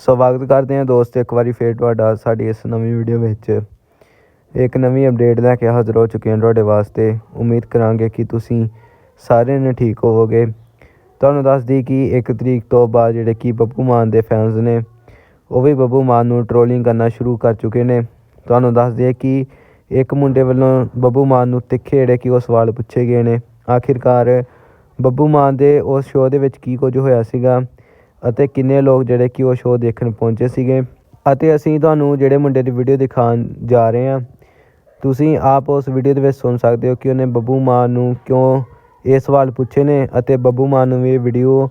ਸਵਾਗਤ ਕਰਦੇ ਹਾਂ ਦੋਸਤ, ਇੱਕ ਵਾਰੀ ਫੇਰ ਤੁਹਾਡਾ ਸਾਡੀ ਇਸ ਨਵੀਂ ਵੀਡੀਓ ਵਿੱਚ। ਇੱਕ ਨਵੀਂ ਅਪਡੇਟ ਲੈ ਕੇ ਹਾਜ਼ਰ ਹੋ ਚੁੱਕੇ ਹਾਂ ਤੁਹਾਡੇ ਵਾਸਤੇ। ਉਮੀਦ ਕਰਾਂਗੇ ਕਿ ਤੁਸੀਂ ਸਾਰੇ ਨੇ ਠੀਕ ਹੋਵੋਗੇ। ਤੁਹਾਨੂੰ ਦੱਸ ਦਈ ਕਿ ਇੱਕ ਤਰੀਕ ਤੋਂ ਬਾਅਦ ਜਿਹੜੇ ਕਿ ਬੱਬੂ ਮਾਨ ਦੇ ਫੈਨਸ ਨੇ, ਉਹ ਵੀ ਬੱਬੂ ਮਾਨ ਨੂੰ ਟ੍ਰੋਲਿੰਗ ਕਰਨਾ ਸ਼ੁਰੂ ਕਰ ਚੁੱਕੇ ਨੇ। ਤੁਹਾਨੂੰ ਦੱਸ ਦਈਏ ਕਿ ਇੱਕ ਮੁੰਡੇ ਵੱਲੋਂ ਬੱਬੂ ਮਾਨ ਨੂੰ ਤਿੱਖੇ ਜਿਹੜੇ ਕਿ ਉਹ ਸਵਾਲ ਪੁੱਛੇ ਗਏ ਨੇ। ਆਖਿਰਕਾਰ ਬੱਬੂ ਮਾਨ ਦੇ ਉਸ ਸ਼ੋਅ ਦੇ ਵਿੱਚ ਕੀ ਕੁਝ ਹੋਇਆ ਸੀਗਾ? ਅਤੇ ਕਿੰਨੇ ਲੋਕ ਜਿਹੜੇ ਕਿ ਉਹ ਸ਼ੋਅ ਦੇਖਣ ਪਹੁੰਚੇ ਸੀਗੇ। ਅਤੇ ਅਸੀਂ ਤੁਹਾਨੂੰ ਜਿਹੜੇ ਮੁੰਡੇ ਦੀ ਵੀਡੀਓ ਦਿਖਾਉਣ ਜਾ ਰਹੇ ਹਾਂ, ਤੁਸੀਂ ਆਪ ਉਸ ਵੀਡੀਓ ਦੇ ਵਿੱਚ ਸੁਣ ਸਕਦੇ ਹੋ ਕਿ ਉਹਨੇ ਬੱਬੂ ਮਾਨ ਨੂੰ ਕਿਉਂ ਇਹ ਸਵਾਲ ਪੁੱਛੇ ਨੇ ਅਤੇ ਬੱਬੂ ਮਾਨ ਨੂੰ ਵੀ ਇਹ ਵੀਡੀਓ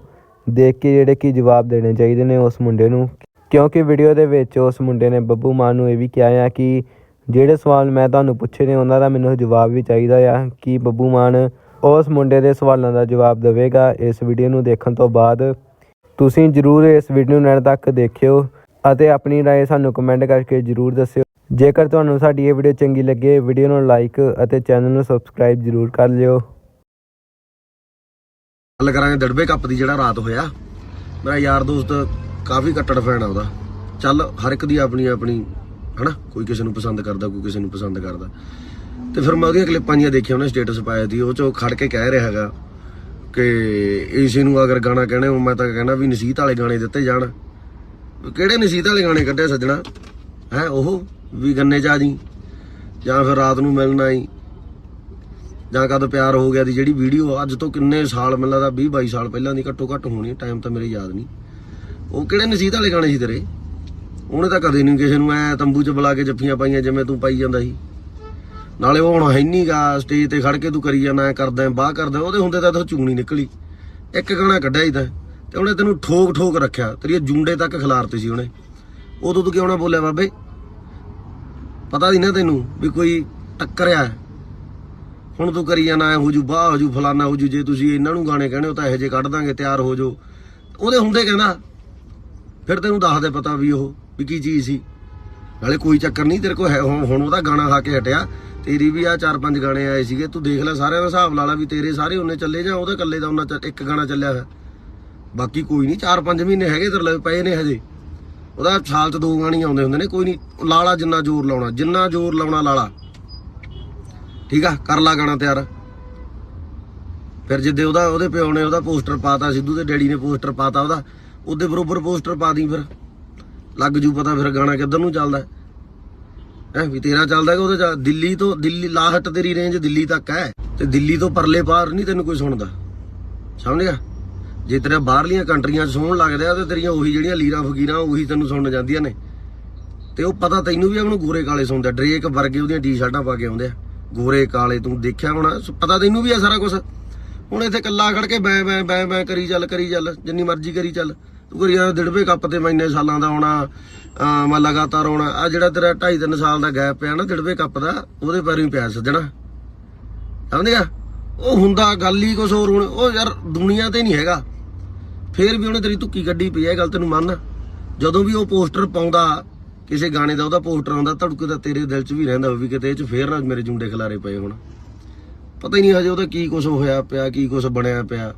ਦੇਖ ਕੇ ਜਿਹੜੇ ਕਿ ਜਵਾਬ ਦੇਣੇ ਚਾਹੀਦੇ ਨੇ ਉਸ ਮੁੰਡੇ ਨੂੰ। ਕਿਉਂਕਿ ਵੀਡੀਓ ਦੇ ਵਿੱਚ ਉਸ ਮੁੰਡੇ ਨੇ ਬੱਬੂ ਮਾਨ ਨੂੰ ਇਹ ਵੀ ਕਿਹਾ ਆ ਕਿ ਜਿਹੜੇ ਸਵਾਲ ਮੈਂ ਤੁਹਾਨੂੰ ਪੁੱਛੇ ਨੇ, ਉਹਨਾਂ ਦਾ ਮੈਨੂੰ ਜਵਾਬ ਵੀ ਚਾਹੀਦਾ ਆ ਕਿ ਬੱਬੂ ਮਾਨ ਉਸ ਮੁੰਡੇ ਦੇ ਸਵਾਲਾਂ ਦਾ ਜਵਾਬ ਦੇਵੇਗਾ ਇਸ ਵੀਡੀਓ ਨੂੰ ਦੇਖਣ ਤੋਂ ਬਾਅਦ। ਤੁਸੀਂ ਜਰੂਰ ਇਸ ਵੀਡੀਓ ਨੂੰ ਐਂਡ ਤੱਕ ਦੇਖਿਓ ਅਤੇ ਆਪਣੀ رائے ਸਾਨੂੰ ਕਮੈਂਟ ਕਰਕੇ ਜਰੂਰ ਦੱਸਿਓ ਜੇਕਰ ਤੁਹਾਨੂੰ ਸਾਡੀ ਇਹ ਵੀਡੀਓ ਚੰਗੀ ਲੱਗੇ ਵੀਡੀਓ ਨੂੰ ਲਾਈਕ ਅਤੇ ਚੈਨਲ ਨੂੰ ਸਬਸਕ੍ਰਾਈਬ ਜਰੂਰ ਕਰ ਲਿਓ ਗੱਲ ਕਰਾਂਗੇ ਦੜਬੇ ਕੱਪ ਦੀ ਜਿਹੜਾ ਰਾਤ ਹੋਇਆ ਮੇਰਾ ਯਾਰ ਦੋਸਤ ਕਾਫੀ ਕੱਟੜ ਫੈਨ ਆ ਉਹਦਾ ਚੱਲ ਹਰ ਇੱਕ ਦੀ ਆਪਣੀ ਆਪਣੀ ਹਨਾ ਕੋਈ ਕਿਸੇ ਨੂੰ ਪਸੰਦ ਕਰਦਾ ਕੋਈ ਕਿਸੇ ਨੂੰ ਪਸੰਦ ਕਰਦਾ ਤੇ ਫਿਰ ਮੈਂ ਉਹਦੀਆਂ ਕਲਿੱਪਾਂ ਜੀਆਂ ਦੇਖੀਆਂ ਉਹਨੇ ਸਟੇਟਸ ਪਾਇਆ ਸੀ ਉਹ ਚ ਉਹ ਖੜ ਕੇ ਕਹਿ ਰਿਹਾ ਹੈਗਾ ਕਿ ਏਸੀ ਨੂੰ ਅਗਰ ਗਾਣਾ ਕਹਿਣੇ ਹੋ, ਮੈਂ ਤਾਂ ਕਹਿਣਾ ਵੀ ਨਸੀਹਤ ਵਾਲੇ ਗਾਣੇ ਦਿੱਤੇ ਜਾਣ। ਕਿਹੜੇ ਨਸੀਹਤ ਵਾਲੇ ਗਾਣੇ ਕੱਢੇ ਸੱਜਣਾ? ਹੈ, ਉਹ ਵੀ ਗੰਨੇ ਚ ਆ ਜੀ ਜਾਂ ਫਿਰ ਰਾਤ ਨੂੰ ਮਿਲਣਾ ਆਈ, ਜਾਂ ਕਦ ਪਿਆਰ ਹੋ ਗਿਆ ਦੀ ਜਿਹੜੀ ਵੀਡੀਓ, ਅੱਜ ਤੋਂ ਕਿੰਨੇ ਸਾਲ ਮੈਨੂੰ ਦਾ 20 22 ਸਾਲ ਪਹਿਲਾਂ ਦੀ ਘੱਟੋ ਘੱਟ ਹੋਣੀ ਟਾਈਮ ਤਾਂ ਮੇਰੇ ਯਾਦ ਨਹੀਂ। ਉਹ ਕਿਹੜੇ ਨਸੀਹਤ ਵਾਲੇ ਗਾਣੇ ਸੀ ਤੇਰੇ? ਉਹਨੇ ਤਾਂ ਕਦੇ ਨਹੀਂ ਕਿਸੇ ਨੂੰ ਐ ਤੰਬੂ 'ਚ ਬੁਲਾ ਕੇ ਜੱਫੀਆਂ ਪਾਈਆਂ, ਜਿਵੇਂ ਤੂੰ ਪਾਈ ਜਾਂਦਾ ਸੀ। ਨਾਲੇ ਉਹ ਹੁਣ ਹੈ ਨਹੀਂਗਾ ਸਟੇਜ ਤੇ ਖੜ ਕੇ ਤੂੰ ਕਰੀ ਜਾਣਾ ਐ ਕਰਦਾ ਬਾਹ ਕਰਦਾ ਉਹਦੇ ਹੁੰਦੇ ਤਾਂ ਤੂੰ ਚੂਣੀ ਨਿਕਲੀ। ਇੱਕ ਗਾਣਾ ਕੱਢਿਆ ਹੀ ਤਾਂ, ਤੇ ਉਹਨੇ ਤੈਨੂੰ ਠੋਕ ਠੋਕ ਰੱਖਿਆ, ਤੇਰੀ ਜੁੰਡੇ ਤੱਕ ਖਿਲਾਰਤੀ ਸੀ ਉਹਨੇ। ਉਦੋਂ ਤੂੰ ਕਿਉਂ ਨਾ ਬੋਲਿਆ ਬਾਬੇ? ਪਤਾ ਨਹੀਂ ਨਾ ਤੈਨੂੰ ਵੀ ਕੋਈ ਟੱਕਰਿਆ ਹੁਣ ਤੂੰ ਕਰੀ ਜਾਣਾ ਹੋ ਜੂ ਬਾਹ ਹੋ ਜੂ ਫਲਾਨਾ ਹੋ ਜੂ ਜੇ ਤੁਸੀਂ ਇਹਨਾਂ ਨੂੰ ਗਾਣੇ ਕਹਿੰਦੇ ਹੋ ਤਾਂ ਇਹੋ ਜਿਹੇ ਕੱਢ ਦਾਂਗੇ, ਤਿਆਰ ਹੋ ਜਾਓ। ਉਹਦੇ ਹੁੰਦੇ ਕਹਿੰਦਾ, ਫਿਰ ਤੈਨੂੰ ਦੱਸਦੇ ਪਤਾ ਵੀ ਉਹ, ਵੀ ਕੀ ਚੀਜ਼ ਸੀ। ਨਾਲੇ ਕੋਈ ਚੱਕਰ ਨਹੀਂ, ਤੇਰੇ ਕੋਲ ਹੈ, ਹੁਣ ਹੁਣ ਉਹਦਾ ਗਾਣਾ ਖਾ ਕੇ ਹਟਿਆ, ਤੇਰੀ ਵੀ ਆ ਚਾਰ ਪੰਜ ਗਾਣੇ ਆਏ ਸੀਗੇ, ਤੂੰ ਦੇਖ ਲੈ ਸਾਰਿਆਂ ਦਾ ਹਿਸਾਬ ਲਾ ਲਾ ਵੀ ਤੇਰੇ ਸਾਰੇ ਉਹਨੇ ਚੱਲੇ ਜਾਂ ਉਹਦੇ ਇਕੱਲੇ ਦਾ ਉਹਨਾਂ ਇੱਕ ਗਾਣਾ ਚੱਲਿਆ ਹੋਇਆ। ਬਾਕੀ ਕੋਈ ਨਹੀਂ 4-5 ਮਹੀਨੇ ਹੈਗੇ ਤੇਰੇ ਲਈ, ਪਏ ਨੇ ਹਜੇ। ਉਹਦਾ ਸਾਲ ਚ ਦੋ ਗਾਣੇ ਆਉਂਦੇ ਹੁੰਦੇ ਨੇ, ਕੋਈ ਨਹੀਂ, ਲਾਲਾ ਜਿੰਨਾ ਜ਼ੋਰ ਲਾਉਣਾ, ਜਿੰਨਾ ਜ਼ੋਰ ਲਾਉਣਾ ਲਾਲਾ। ਠੀਕ ਆ, ਕਰ ਲਾ ਗਾਣਾ ਤਿਆਰ। ਫਿਰ ਜਿੱਦੇ ਉਹਦਾ ਉਹਦੇ ਪਿਓ ਨੇ ਉਹਦਾ ਪੋਸਟਰ ਪਾਤਾ, ਸਿੱਧੂ ਦੇ ਡੈਡੀ ਨੇ ਪੋਸਟਰ ਪਾਤਾ ਉਹਦਾ, ਉਹਦੇ ਬਰੋਬਰ ਪੋਸਟਰ ਪਾ ਦੀ ਫਿਰ। ਲੱਗ ਜੂ ਪਤਾ ਫਿਰ ਗਾਣਾ ਕਿੱਧਰ ਨੂੰ ਚੱਲਦਾ ਹੈ। ਵੀ ਤੇਰਾ ਚੱਲਦਾ ਕਿ ਉਹਦੇ ਚ ਦਿੱਲੀ ਤੋਂ ਦਿੱਲੀ ਲਾਹਟ ਤੇਰੀ ਰੇਂਜ ਦਿੱਲੀ ਤੱਕ ਹੈ। ਤੇ ਦਿੱਲੀ ਤੋਂ ਪਰਲੇ ਪਾਰ ਨਹੀਂ ਤੈਨੂੰ ਕੋਈ ਸੁਣਦਾ। ਸਮਝ ਗਿਆ? ਜੇ ਤੇਰੇ ਬਾਹਰਲੀਆਂ ਕੰਟਰੀਆਂ 'ਚ ਸੁਣਨ ਲੱਗਦਾ ਤੇ ਤੇਰੀਆਂ ਉਹੀ ਜਿਹੜੀਆਂ ਲੀਰਾਂ ਫਕੀਰਾਂ ਉਹੀ ਤੈਨੂੰ ਸੁਣਨ ਜਾਂਦੀਆਂ ਨੇ। ਤੇ ਉਹ ਪਤਾ ਤੈਨੂੰ ਵੀ ਆ, ਉਹਨੂੰ ਗੋਰੇ ਕਾਲੇ ਸੁਣਦਾ ਡਰੇਕ ਵਰਗੇ ਉਹਦੀਆਂ ਟੀ-ਸ਼ਰਟਾਂ ਪਾ ਕੇ ਆਉਂਦੇ ਆ। ਗੋਰੇ ਕਾਲੇ ਤੂੰ ਦੇਖਿਆ ਹੋਣਾ, ਪਤਾ ਤੈਨੂੰ ਵੀ ਆ ਸਾਰਾ ਕੁਝ ਹੁਣ ਇੱਥੇ ਕੱਲਾ ਖੜ ਕੇ ਬੈ ਬੈ ਬੈ ਬੈ ਕਰੀ ਚੱਲ ਕਰੀ ਚੱਲ, ਜਿੰਨੀ ਮਰਜ਼ੀ ਕਰੀ ਚੱਲ। ਤੂੰ ਕਰੀ ਜਾ ਦਿੜਵੇ ਕੱਪ ਤੇ ਮੈਂ ਇੰਨੇ ਸਾਲਾਂ ਦਾ ਆਉਣਾ ਮੈਂ ਲਗਾਤਾਰ ਆਉਣਾ, ਆ ਜਿਹੜਾ ਤੇਰਾ 2.5 3 ਸਾਲ ਦਾ ਗੈਪ ਪਿਆ ਨਾ ਦਿੜਵੇ ਕੱਪ ਦਾ, ਉਹਦੇ ਪੈਰੋਂ ਹੀ ਪਿਆ ਸੱਜਣਾ ਸਮਝਿਆ ਉਹ ਹੁੰਦਾ ਗੱਲ ਹੀ ਕੁਝ ਹੋਰ ਹੁਣ, ਉਹ ਯਾਰ ਦੁਨੀਆ ਤੇ ਨਹੀਂ ਹੈਗਾ। ਫੇਰ ਵੀ ਉਹਨੇ ਤੇਰੀ ਧੁੱਕੀ ਕੱਢੀ ਪਈ ਹੈ ਇਹ ਗੱਲ ਤੈਨੂੰ ਮੰਨ। ਜਦੋਂ ਵੀ ਉਹ ਪੋਸਟਰ ਪਾਉਂਦਾ, ਕਿਸੇ ਗਾਣੇ ਦਾ ਉਹਦਾ ਪੋਸਟਰ ਆਉਂਦਾ, ਧੜਕੂ ਤਾਂ ਤੇਰੇ ਦਿਲ 'ਚ ਵੀ ਰਹਿੰਦਾ ਵੀ ਕਿਤੇ ਇਹ 'ਚ ਫੇਰ ਨਾ ਮੇਰੇ ਜੁੰਡੇ ਖਿਲਾਰੇ ਪਏ ਹੁਣ। ਪਤਾ ਹੀ ਨਹੀਂ ਹਜੇ ਉਹਦਾ ਕੀ ਕੁਝ ਹੋਇਆ ਪਿਆ, ਕੀ ਕੁਝ ਬਣਿਆ ਪਿਆ।